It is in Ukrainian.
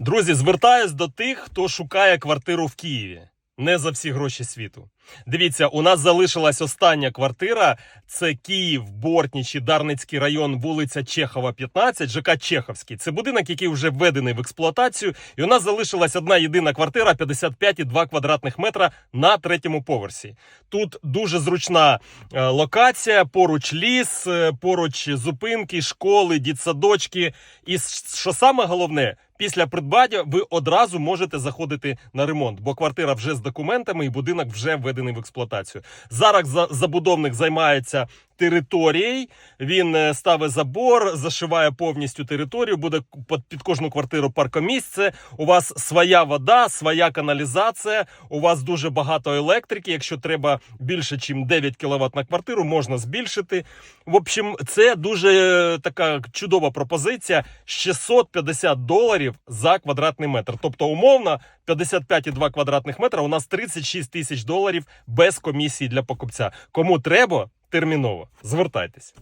Друзі, звертаюсь до тих, хто шукає квартиру в Києві. Не за всі гроші світу. Дивіться, у нас залишилась остання квартира. Це Київ, Бортнічі, Дарницький район, вулиця Чехова, 15, ЖК Чеховський. Це будинок, який вже введений в експлуатацію. І у нас залишилась одна єдина квартира 55,2 квадратних метра на третьому поверсі. Тут дуже зручна е, локація, поруч ліс, е, поруч зупинки, школи, дітсадочки. І що саме головне, після придбання ви одразу можете заходити на ремонт, бо квартира вже з документами і будинок вже введений в експлуатацію. Зараз за- забудовник займається територією. Він е, ставить забор, зашиває повністю територію. Буде під- під кожну квартиру паркомісце. У вас своя вода, своя каналізація. У вас дуже багато електрики. Якщо треба більше, ніж 9 кВт на квартиру, можна збільшити. В общем, це дуже е, така чудова пропозиція. 650 доларів за квадратний метр. Тобто, умовно, 55,2 квадратних метра. У нас 36 тисяч доларів без комісії для покупця. Кому треба, терміново звертайтесь.